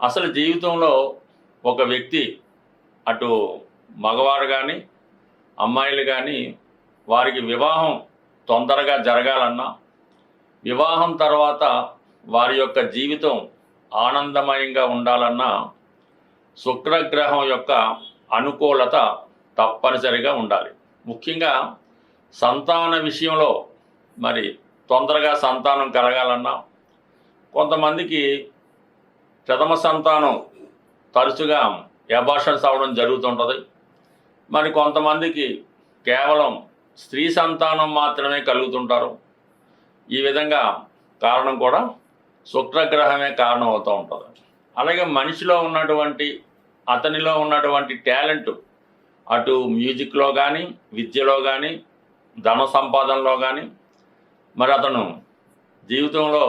అసలు జీవితంలో ఒక వ్యక్తి అటు మగవారు కానీ అమ్మాయిలు కానీ వారికి వివాహం తొందరగా జరగాలన్నా వివాహం తర్వాత వారి యొక్క జీవితం ఆనందమయంగా ఉండాలన్నా శుక్రగ్రహం యొక్క అనుకూలత తప్పనిసరిగా ఉండాలి. ముఖ్యంగా సంతాన విషయంలో మరి తొందరగా సంతానం కలగాలన్నా కొంతమందికి ప్రథమ సంతానం తరచుగా ఎబార్షన్స్ అవ్వడం జరుగుతుంటుంది? మరి కొంతమందికి కేవలం స్త్రీ సంతానం మాత్రమే కలుగుతుంటారు. ఈ విధంగా కారణం కూడా శుక్రగ్రహమే కారణం అవుతూ ఉంటుంది. అలాగే మనిషిలో ఉన్నటువంటి అతనిలో ఉన్నటువంటి టాలెంట్ అటు మ్యూజిక్లో కానీ విద్యలో కానీ ధన సంపాదనలో కానీ మరి అతను జీవితంలో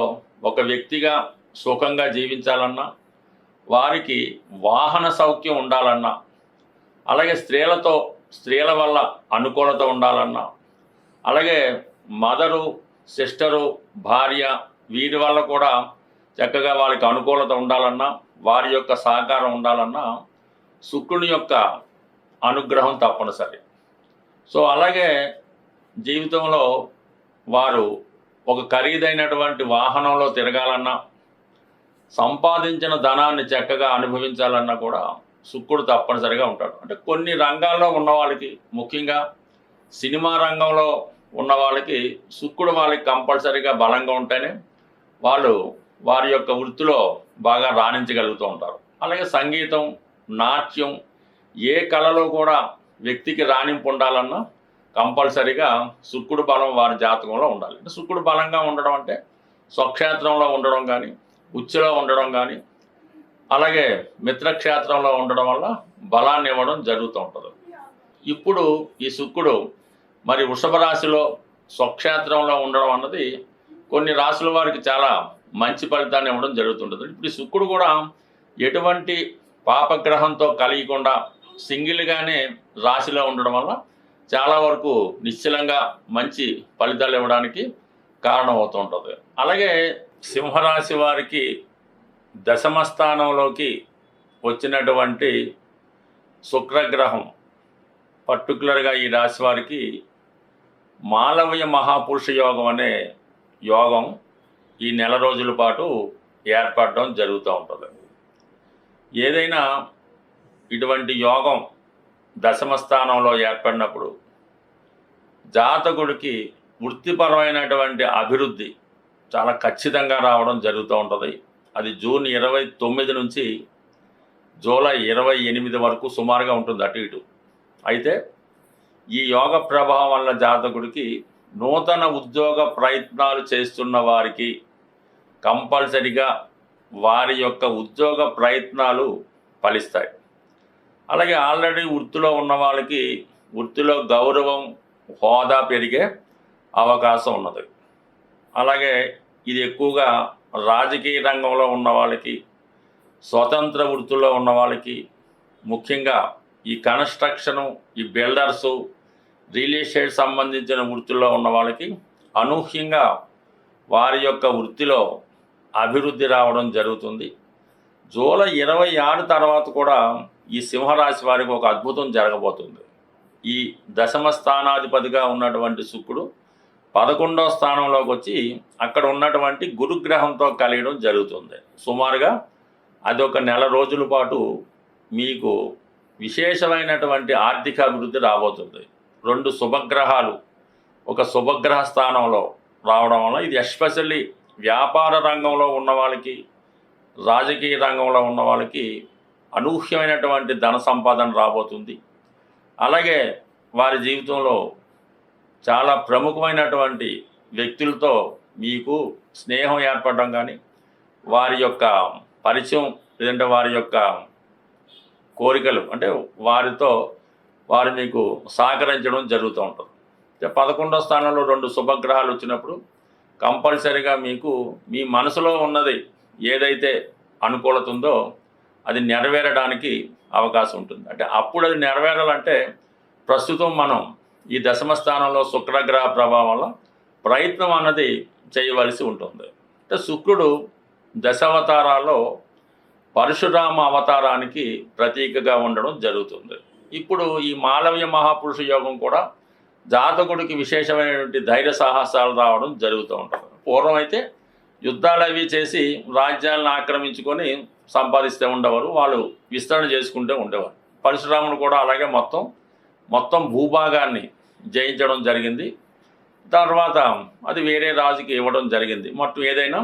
ఒక వ్యక్తిగా సుఖంగా జీవించాలన్నా వారికి వాహన సౌఖ్యం ఉండాలన్నా అలాగే స్త్రీలతో స్త్రీల వల్ల అనుకూలత ఉండాలన్నా అలాగే మదరు సిస్టరు భార్య వీరి వల్ల కూడా చక్కగా వాళ్ళకి అనుకూలత ఉండాలన్నా వారి యొక్క సహకారం ఉండాలన్నా శుక్రుని యొక్క అనుగ్రహం తప్పనిసరి. సో అలాగే జీవితంలో వారు ఒక ఖరీదైనటువంటి వాహనంలో తిరగాలన్నా సంపాదించిన ధనాన్ని చక్కగా అనుభవించాలన్నా కూడా శుక్రుడు తప్పనిసరిగా ఉంటాడు. అంటే కొన్ని రంగాల్లో ఉన్న వాళ్ళకి ముఖ్యంగా సినిమా రంగంలో ఉన్న వాళ్ళకి శుక్రుడు వాళ్ళకి కంపల్సరీగా బలంగా ఉంటేనే వాళ్ళు వారి యొక్క వృత్తిలో బాగా రాణించగలుగుతూ ఉంటారు. అలాగే సంగీతం నాట్యం ఏ కళలో కూడా వ్యక్తికి రాణింపు ఉండాలన్నా కంపల్సరీగా శుక్రుడు బలం వారి జాతకంలో ఉండాలి. అంటే శుక్రుడు బలంగా ఉండడం అంటే స్వక్షేత్రంలో ఉండడం కానీ ఉచ్చులో ఉండడం కానీ అలాగే మిత్రక్షేత్రంలో ఉండడం వల్ల బలాన్ని ఇవ్వడం జరుగుతూ ఉంటుంది. ఇప్పుడు ఈ శుక్రుడు మరి వృషభ రాశిలో స్వక్షేత్రంలో ఉండడం అన్నది కొన్ని రాశుల వారికి చాలా మంచి ఫలితాన్ని ఇవ్వడం జరుగుతుంటుంది. ఇప్పుడు ఈ శుక్రుడు కూడా ఎటువంటి పాపగ్రహంతో కలిగకుండా సింగిల్గానే రాశిలో ఉండడం వల్ల చాలా వరకు నిశ్చలంగా మంచి ఫలితాలు ఇవ్వడానికి కారణం అవుతుంటుంది అలాగే సింహరాశి వారికి దశమ స్థానంలోకి వచ్చినటువంటి శుక్రగ్రహం. పర్టికులర్గా ఈ రాశి వారికి మాలవ్య మహాపురుష యోగం అనే యోగం ఈ నెల రోజుల పాటు ఏర్పడడం జరుగుతూ ఉంటుంది. ఏదైనా ఇటువంటి యోగం దశమ స్థానంలో ఏర్పడినప్పుడు జాతకుడికి వృత్తిపరమైనటువంటి అభివృద్ధి చాలా ఖచ్చితంగా రావడం జరుగుతూ ఉంటుంది. అది జూన్ ఇరవై తొమ్మిది నుంచి జూలై ఇరవై ఎనిమిది వరకు సుమారుగా ఉంటుంది అటు ఇటు. అయితే ఈ యోగ ప్రభావం వల్ల జాతకుడికి నూతన ఉద్యోగ ప్రయత్నాలు చేస్తున్న వారికి కంపల్సరిగా వారి యొక్క ఉద్యోగ ప్రయత్నాలు ఫలిస్తాయి. అలాగే ఆల్రెడీ వృత్తిలో ఉన్న వాళ్ళకి వృత్తిలో గౌరవం హోదా పెరిగే అవకాశం ఉన్నది. అలాగే ఇది ఎక్కువగా రాజకీయ రంగంలో ఉన్న వాళ్ళకి స్వతంత్ర వృత్తుల్లో ఉన్న వాళ్ళకి ముఖ్యంగా ఈ కన్స్ట్రక్షను ఈ బిల్డర్సు రియల్ ఎస్టేట్ సంబంధించిన వృత్తుల్లో ఉన్న వాళ్ళకి అనూహ్యంగా వారి యొక్క వృత్తిలో అభివృద్ధి రావడం జరుగుతుంది. జూలై ఇరవై ఆరు తర్వాత కూడా ఈ సింహరాశి వారికి ఒక అద్భుతం జరగబోతుంది. ఈ దశమ స్థానాధిపతిగా ఉన్నటువంటి శుక్రుడు పదకొండవ స్థానంలోకి వచ్చి అక్కడ ఉన్నటువంటి గురుగ్రహంతో కలియడం జరుగుతుంది. సుమారుగా అది ఒక నెల రోజుల పాటు మీకు విశేషమైనటువంటి ఆర్థిక అభివృద్ధి రాబోతుంది. రెండు శుభగ్రహాలు. ఒక శుభగ్రహ స్థానంలో రావడం వల్ల ఇది ఎస్పెషల్లీ వ్యాపార రంగంలో ఉన్న వాళ్ళకి రాజకీయ రంగంలో ఉన్న వాళ్ళకి అనూహ్యమైనటువంటి ధన సంపాదన రాబోతుంది. అలాగే వారి జీవితంలో చాలా ప్రముఖమైనటువంటి వ్యక్తులతో మీకు స్నేహం ఏర్పడడం కానీ వారి యొక్క పరిచయం లేదంటే వారి యొక్క కోరికలు అంటే వారితో వారు మీకు సహకరించడం జరుగుతూ ఉంటుంది. అంటే పదకొండో స్థానంలో రెండు శుభగ్రహాలు వచ్చినప్పుడు కంపల్సరిగా మీకు మీ మనసులో ఉన్నది ఏదైతే అనుకూలత ఉందో అది నెరవేరడానికి అవకాశం ఉంటుంది. అంటే అప్పుడు అది నెరవేరాలంటే ప్రస్తుతం మనం ఈ దశమ స్థానంలో శుక్రగ్రహ ప్రభావం వల్ల ప్రయత్నం అన్నది చేయవలసి ఉంటుంది. అంటే శుక్రుడు దశావతారాల్లో పరశురామ అవతారానికి ప్రతీకగా ఉండడం జరుగుతుంది. ఇప్పుడు ఈ మాలవ్య మహాపురుష యోగం కూడా జాతకుడికి విశేషమైనటువంటి ధైర్య సాహసాలు రావడం జరుగుతూ ఉంటుంది. పూర్వం అయితే యుద్ధాలు అవి చేసి రాజ్యాలను ఆక్రమించుకొని సంపాదిస్తూ ఉండేవారు వాళ్ళు విస్తరణ చేసుకుంటూ ఉండేవారు. పరశురాముడు కూడా అలాగే మొత్తం మొత్తం భూభాగాన్ని జయించడం జరిగింది. తర్వాత అది వేరే రాజుకి ఇవ్వడం జరిగింది. మొత్తం ఏదైనా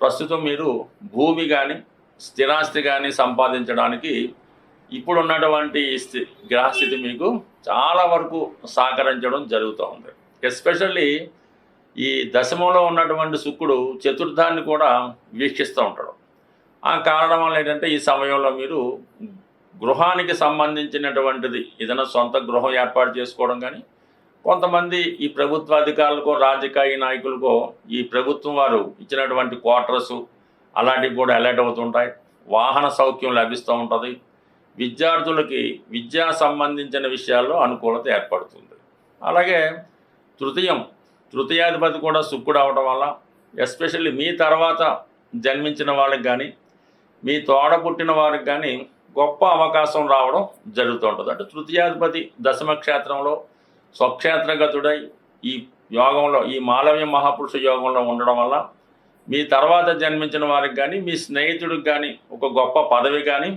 ప్రస్తుతం మీరు భూమి కానీ స్థిరాస్తి కానీ సంపాదించడానికి ఇప్పుడు ఉన్నటువంటి స్థి గ్రహస్థితి మీకు చాలా వరకు సహకరించడం జరుగుతూ ఉంది. ఎస్పెషల్లీ ఈ దశమంలో ఉన్నటువంటి శుక్రుడు చతుర్థాన్ని కూడా వీక్షిస్తూ ఉంటాడు. ఆ కారణం వల్ల ఏంటంటే ఈ సమయంలో మీరు గృహానికి సంబంధించినటువంటిది. ఏదైనా సొంత గృహం ఏర్పాటు చేసుకోవడం కానీ కొంతమంది ఈ ప్రభుత్వ అధికారులకో రాజకీయ నాయకులకో ఈ ప్రభుత్వం వారు ఇచ్చినటువంటి క్వార్టర్స్ అలాంటివి కూడా అలర్ట్ అవుతుంటాయి. వాహన సౌఖ్యం లభిస్తూ ఉంటుంది. విద్యార్థులకి విద్యా సంబంధించిన విషయాల్లో అనుకూలత ఏర్పడుతుంది. అలాగే తృతీయం తృతీయాధిపతి కూడా శుక్రుడు అవడం వల్ల ఎస్పెషల్లీ మీ తర్వాత జన్మించిన వాళ్ళకి కానీ మీ తోడ పుట్టిన వారికి కానీ గొప్ప అవకాశం రావడం జరుగుతూ ఉంటుంది అంటే తృతీయాధిపతి దశమ క్షేత్రంలో స్వక్షేత్రగతుడై ఈ యోగంలో ఈ మాలవ్య మహాపురుష యోగంలో ఉండడం వల్ల మీ తర్వాత జన్మించిన వారికి కానీ మీ స్నేహితుడికి కానీ ఒక గొప్ప పదవి కానీ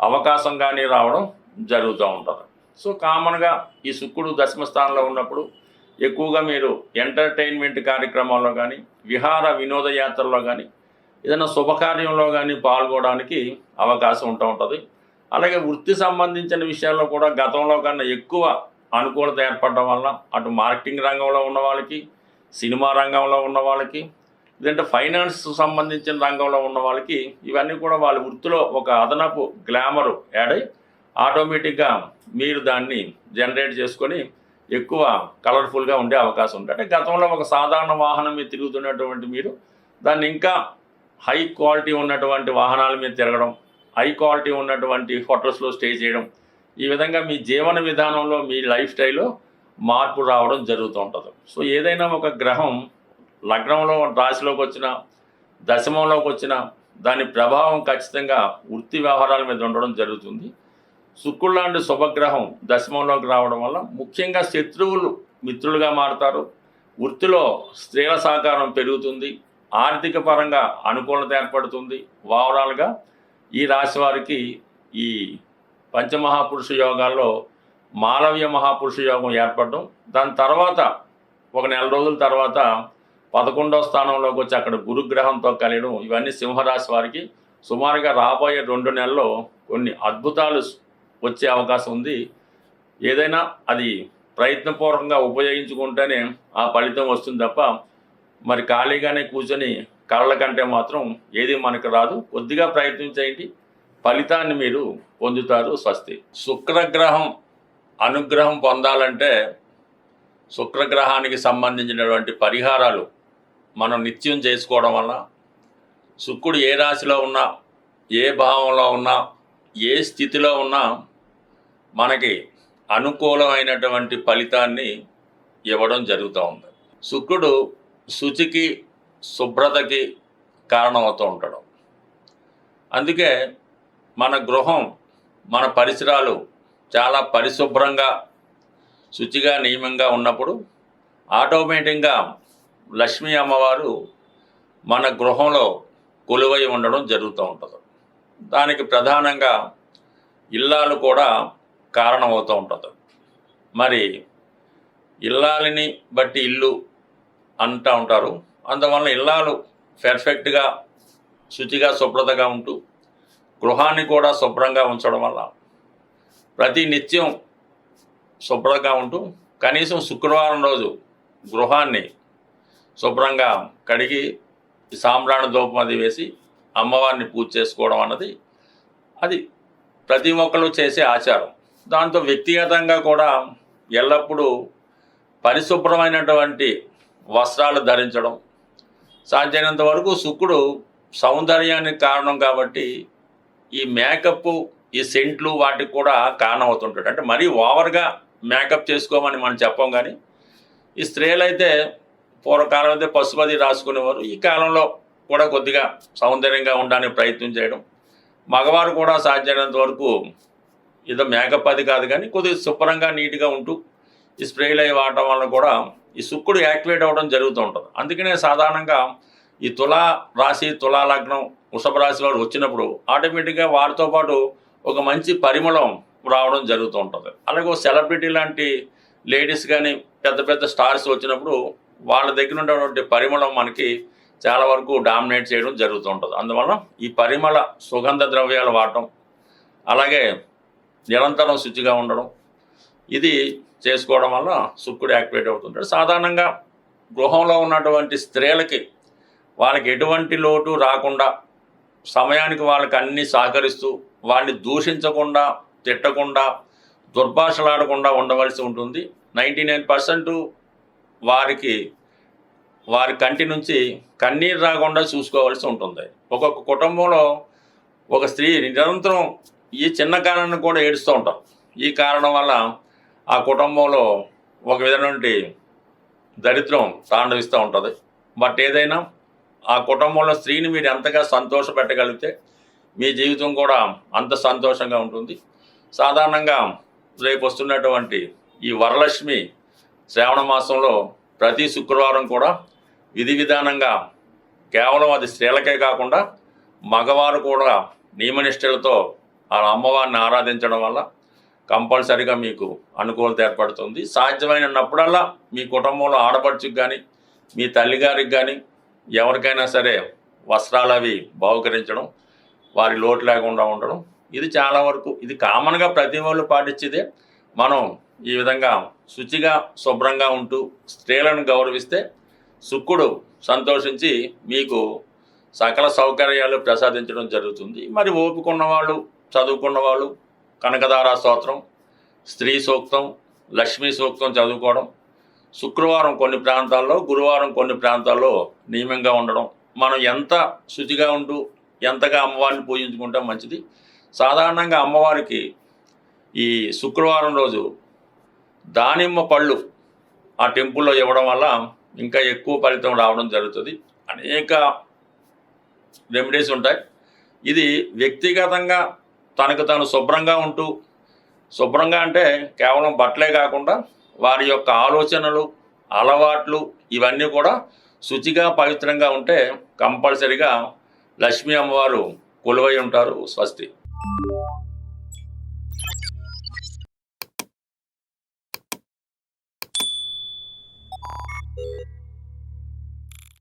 అవకాశం కానీ రావడం జరుగుతూ ఉంటుంది. సో కామన్గా ఈ శుక్రుడు దశమ స్థానంలో ఉన్నప్పుడు ఎక్కువగా మీరు ఎంటర్టైన్మెంట్ కార్యక్రమాల్లో కానీ విహార వినోదయాత్రలో కానీ ఏదైనా శుభకార్యంలో కానీ పాల్గొనడానికి అవకాశం ఉంటూ ఉంటుంది. అలాగే వృత్తి సంబంధించిన విషయాల్లో కూడా గతంలో కన్నా ఎక్కువ అనుకూలత ఏర్పడడం వల్ల అటు మార్కెటింగ్ రంగంలో ఉన్న వాళ్ళకి సినిమా రంగంలో ఉన్న వాళ్ళకి లేదంటే ఫైనాన్స్ సంబంధించిన రంగంలో ఉన్న వాళ్ళకి ఇవన్నీ కూడా వాళ్ళ వృత్తిలో ఒక అదనపు గ్లామర్ యాడ్ అయ్యి ఆటోమేటిక్గా మీరు దాన్ని జనరేట్ చేసుకొని ఎక్కువ కలర్ఫుల్గా ఉండే అవకాశం ఉంది. అంటే గతంలో ఒక సాధారణ వాహనం మీద తిరుగుతున్నటువంటి మీరు దాన్ని ఇంకా హై క్వాలిటీ ఉన్నటువంటి వాహనాల మీద తిరగడం హై క్వాలిటీ ఉన్నటువంటి హోటల్స్లో స్టే చేయడం ఈ విధంగా మీ జీవన విధానంలో మీ లైఫ్ స్టైల్లో మార్పు రావడం జరుగుతూ ఉంటుంది. సో ఏదైనా ఒక గ్రహం లగ్నంలో రాశిలోకి వచ్చిన దశమంలోకి వచ్చిన దాని ప్రభావం ఖచ్చితంగా వృత్తి వ్యవహారాల మీద ఉండడం జరుగుతుంది. శుక్రుడు లాంటి శుభగ్రహం దశమంలోకి రావడం వల్ల ముఖ్యంగా శత్రువులు మిత్రులుగా మారుతారు. వృత్తిలో స్త్రీల సహకారం పెరుగుతుంది. ఆర్థిక పరంగా అనుకూలత ఏర్పడుతుంది. ఓవరాల్గా ఈ రాశి వారికి ఈ పంచమహాపురుష యోగాల్లో మాలవ్య మహాపురుష యోగం ఏర్పడడం. దాని తర్వాత ఒక నెల రోజుల తర్వాత పదకొండవ స్థానంలోకి వచ్చి అక్కడ గురుగ్రహంతో కలియడం. ఇవన్నీ సింహరాశి వారికి సుమారుగా రాబోయే రెండు నెలల్లో కొన్ని అద్భుతాలు వచ్చే అవకాశం ఉంది. ఏదైనా అది ప్రయత్నపూర్వకంగా ఉపయోగించుకుంటేనే ఆ ఫలితం వస్తుంది తప్ప మరి ఖాళీగానే కూర్చొని కళ్ళ కంటే మాత్రం ఏది మనకు రాదు. కొద్దిగా ప్రయత్నం చేయండి. ఫలితాన్ని మీరు పొందుతారు స్వస్తి. శుక్రగ్రహం అనుగ్రహం పొందాలంటే శుక్రగ్రహానికి సంబంధించినటువంటి పరిహారాలు మనం నిత్యం చేసుకోవడం వల్ల శుక్రుడు ఏ రాశిలో ఉన్నా ఏ భావంలో ఉన్నా ఏ స్థితిలో ఉన్నా మనకి అనుకూలమైనటువంటి ఫలితాన్ని ఇవ్వడం జరుగుతూ ఉంది. శుక్రుడు శుచికి శుభ్రతకి కారణమవుతూ ఉంటాడు అందుకే మన గృహం మన పరిసరాలు చాలా పరిశుభ్రంగా శుచిగా నియమంగా ఉన్నప్పుడు ఆటోమేటిక్గా లక్ష్మీ అమ్మవారు మన గృహంలో కొలువై ఉండడం జరుగుతూ ఉంటుంది. దానికి ప్రధానంగా ఇల్లాలు కూడా కారణమవుతూ ఉంటుంది. మరి ఇల్లాలిని బట్టి ఇల్లు అంటూ ఉంటారు. అందువల్ల ఇల్లాలు పెర్ఫెక్ట్గా శుచిగా శుభ్రతగా ఉంటూ గృహాన్ని కూడా శుభ్రంగా ఉంచడం వల్ల ప్రతి నిత్యం శుభ్రంగా ఉంటూ కనీసం శుక్రవారం రోజు గృహాన్ని శుభ్రంగా కడిగి సాంబ్రాణ ధూపం అది వేసి అమ్మవారిని పూజ చేసుకోవడం అన్నది అది ప్రతి ఒక్కరు చేసే ఆచారం. దాంతో వ్యక్తిగతంగా కూడా ఎల్లప్పుడూ పరిశుభ్రమైనటువంటి వస్త్రాలు ధరించడం సాధ్యమైనంత వరకు శుక్రుడు సౌందర్యానికి కారణం కాబట్టి ఈ మేకప్ ఈ సెంట్లు వాటికి కూడా కారణం అవుతుంటాడు అంటే మరీ ఓవర్గా మేకప్ చేసుకోమని మనం చెప్పం కానీ ఈ స్త్రీలు అయితే పూర్వకాలం అయితే పశుపతి రాసుకునేవారు. ఈ కాలంలో కూడా కొద్దిగా సౌందర్యంగా ఉండడానికి ప్రయత్నం చేయడం. మగవారు కూడా సాధ్యమైనంత వరకు ఏదో మేకప్ అది కాదు కానీ కొద్దిగా శుభ్రంగా నీట్గా ఉంటూ ఈ స్ప్రేలు అవి వాడటం వల్ల కూడా ఈ శుక్రుడు యాక్టివేట్ అవ్వడం జరుగుతూ ఉంటుంది. అందుకనే సాధారణంగా ఈ తులా రాశి తులా లగ్నం వృషభ రాశి వారు వచ్చినప్పుడు ఆటోమేటిక్గా వారితో పాటు ఒక మంచి పరిమళం రావడం జరుగుతూ ఉంటుంది. అలాగే ఒక సెలబ్రిటీ లాంటి లేడీస్ కానీ పెద్ద పెద్ద స్టార్స్ వచ్చినప్పుడు వాళ్ళ దగ్గర ఉన్నటువంటి పరిమళం మనకి చాలా వరకు డామినేట్ చేయడం జరుగుతూ ఉంటుంది. అందువల్ల ఈ పరిమళ సుగంధ ద్రవ్యాలు వాడటం అలాగే నిరంతరం శుచిగా ఉండడం ఇది చేసుకోవడం వల్ల శుక్రుడు యాక్టివేట్ అవుతుంటాడు. సాధారణంగా గృహంలో ఉన్నటువంటి స్త్రీలకి వాళ్ళకి ఎటువంటి లోటు రాకుండా సమయానికి వాళ్ళకి అన్ని సహకరిస్తూ వాళ్ళని దూషించకుండా తిట్టకుండా దుర్భాషలాడకుండా ఉండవలసి ఉంటుంది. నైంటీ నైన్ పర్సెంట్ వారికి వారి కంటి నుంచి కన్నీరు రాకుండా చూసుకోవాల్సి ఉంటుంది. ఒక్కొక్క కుటుంబంలో ఒక స్త్రీ నిరంతరం ఈ చిన్న కారణాన్ని కూడా ఏడుస్తూ ఉంటారు. ఈ కారణం వల్ల ఆ కుటుంబంలో ఒక విధమైనటువంటి దరిద్రం తాండవిస్తూ ఉంటుంది. బట్ ఏదైనా ఆ కుటుంబంలో స్త్రీని మీరు ఎంతగా సంతోష పెట్టగలిగితే మీ జీవితం కూడా అంత సంతోషంగా ఉంటుంది. సాధారణంగా రేపు వస్తున్నటువంటి ఈ వరలక్ష్మి శ్రావణ మాసంలో ప్రతి శుక్రవారం కూడా విధి విధానంగా కేవలం అది స్త్రీలకే కాకుండా మగవారు కూడా నియమనిష్టలతో ఆ అమ్మవారిని ఆరాధించడం వల్ల కంపల్సరిగా మీకు అనుకూలత ఏర్పడుతుంది. సాధ్యమైనప్పుడల్లా మీ కుటుంబంలో ఆడపడుచుకు కానీ మీ తల్లిగారికి కానీ ఎవరికైనా సరే వస్త్రాలు అవి బహుకరించడం వారి లోటు లేకుండా ఉండడం ఇది చాలా వరకు ఇది కామన్గా ప్రతి వాళ్ళు పాటించేదే. మనం ఈ విధంగా శుచిగా శుభ్రంగా ఉంటూ స్త్రీలను గౌరవిస్తే శుక్కుడు సంతోషించి మీకు సకల సౌకర్యాలు ప్రసాదించడం జరుగుతుంది. మరి ఓపుకున్న వాళ్ళు చదువుకున్న వాళ్ళు కనకదార స్తోత్రం స్త్రీ సూక్తం లక్ష్మీ సూక్తం చదువుకోవడం శుక్రవారం కొన్ని ప్రాంతాల్లో గురువారం కొన్ని ప్రాంతాల్లో నియమంగా ఉండడం మనం ఎంత శుచిగా ఉంటూ ఎంతగా అమ్మవారిని పూజించుకుంటాం మంచిది. సాధారణంగా అమ్మవారికి ఈ శుక్రవారం రోజు దానిమ్మ పళ్ళు ఆ టెంపుల్లో ఇవ్వడం వల్ల ఇంకా ఎక్కువ ఫలితం రావడం జరుగుతుంది. అనేక రెమెడీస్ ఉంటాయి. ఇది వ్యక్తిగతంగా తనకు తాను శుభ్రంగా ఉంటూ శుభ్రంగా అంటే కేవలం బట్టలే కాకుండా వారి యొక్క ఆలోచనలు అలవాట్లు ఇవన్నీ కూడా శుచిగా పవిత్రంగా ఉంటే కంపల్సరిగా లక్ష్మీ అమ్మవారు కొలువై ఉంటారు స్వస్తి.